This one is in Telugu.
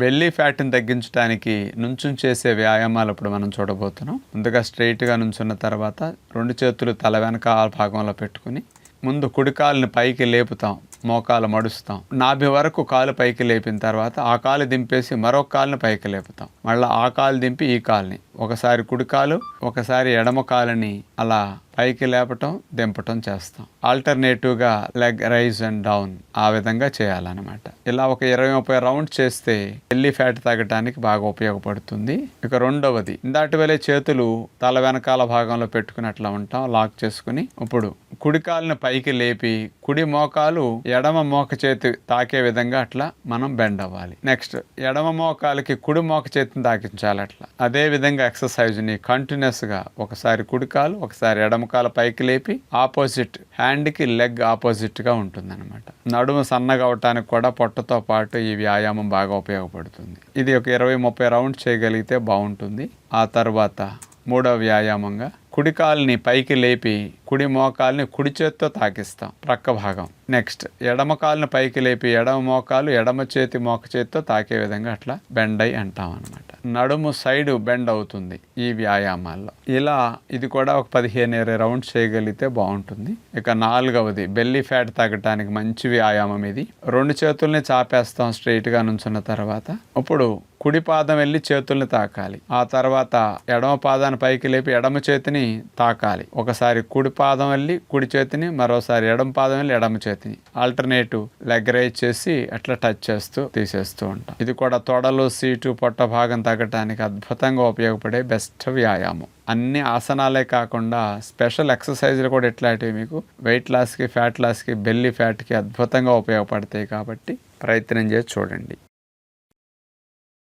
బెల్లీ ఫ్యాట్ని తగ్గించడానికి నుంచుని చేసే వ్యాయామాలు ఇప్పుడు మనం చూడబోతున్నాం. ముందుగా స్ట్రైట్గా నుంచున్న తర్వాత రెండు చేతులు తల వెనక భాగంలో పెట్టుకుని ముందు కుడికాలని పైకి లేపుతాం. మోకాలు మడుస్తాం. నాభి వరకు కాలు పైకి లేపిన తర్వాత ఆ కాలు దింపేసి మరొక కాలుని పైకి లేపుతాం. మళ్ళీ ఆ కాలు దింపి ఈ కాలుని. ఒకసారి కుడి కాలు ఒకసారి ఎడమ కాలుని అలా పైకి లేపటం దింపటం చేస్తాం. ఆల్టర్నేటివ్గా లెగ్ రైజ్ అండ్ డౌన్ ఆ విధంగా చేయాలన్నమాట. ఇలా ఒక ఇరవై ముప్పై రౌండ్ చేస్తే ఎల్లి ఫ్యాట్ తగ్గడానికి బాగా ఉపయోగపడుతుంది. ఇక రెండవది ఇందాటి వేలే చేతులు తల వెనకాల భాగంలో పెట్టుకుని అట్లా ఉంటాం లాక్ చేసుకుని. ఇప్పుడు కుడికాలని పైకి లేపి కుడి మోకాలు ఎడమ మోక చేతి తాకే విధంగా అట్లా మనం బెండ్ అవ్వాలి. నెక్స్ట్ ఎడమ మోకాలకి కుడి మోక చేతిని తాకించాలి అట్లా. అదే విధంగా ఎక్సర్సైజ్ని కంటిన్యూస్గా ఒకసారి కుడికాలు ఒకసారి ఎడమ కాలు పైకి లేపి ఆపోజిట్ హ్యాండ్కి లెగ్ ఆపోజిట్గా ఉంటుందన్నమాట. నడుము సన్నగా అవటానికి కూడా పొట్టతో పాటు ఈ వ్యాయామం బాగా ఉపయోగపడుతుంది. ఇది ఒక ఇరవై ముప్పై రౌండ్ చేయగలిగితే బాగుంటుంది. ఆ తర్వాత మూడవ వ్యాయామంగా కుడికాల్ని పైకి లేపి కుడి మోకాల్ని కుడి చేత్తో తాకిస్తాం ప్రక్క భాగం. నెక్స్ట్ ఎడమ కాలుని పైకి లేపి ఎడమ మోకాలు ఎడమ చేతి మోక చేతితో తాకే విధంగా అట్లా బెండ్ అయి అంటాం అనమాట నడుము సైడ్ బెండ్ అవుతుంది ఈ వ్యాయామాల్లో. ఇలా ఇది కూడా ఒక పదిహేను ఇరవై రౌండ్స్ చేయగలిగితే బాగుంటుంది. ఇక నాలుగవది బెల్లీ ఫ్యాట్ తగ్గటానికి మంచి వ్యాయామం ఇది. రెండు చేతుల్ని చాపేస్తాం స్ట్రైట్గా నుంచున్న తర్వాత. ఇప్పుడు కుడి పాదం వెళ్ళి చేతుల్ని తాకాలి. ఆ తర్వాత ఎడమ పాదాన్ని పైకి లేపి ఎడమ చేతిని తాకాలి. ఒకసారి కుడి పాదం వెళ్ళి కుడి చేతిని మరోసారి ఎడమ పాదం వెళ్ళి ఎడమ చేతిని. ఆల్టర్నేటివ్ లెగ్ రైజ్ చేసి అట్లా టచ్ చేస్తూ తీసేస్తూ ఉంటాం. ఇది కూడా తొడలు సీటు పొట్ట భాగం తగ్గటానికి అద్భుతంగా ఉపయోగపడే బెస్ట్ వ్యాయామం. అన్ని ఆసనాలే కాకుండా స్పెషల్ ఎక్సర్సైజ్లు కూడా ఇట్లాంటివి మీకు వెయిట్ లాస్కి ఫ్యాట్ లాస్కి బెల్లీ ఫ్యాట్కి అద్భుతంగా ఉపయోగపడతాయి కాబట్టి ప్రయత్నం చేసి చూడండి.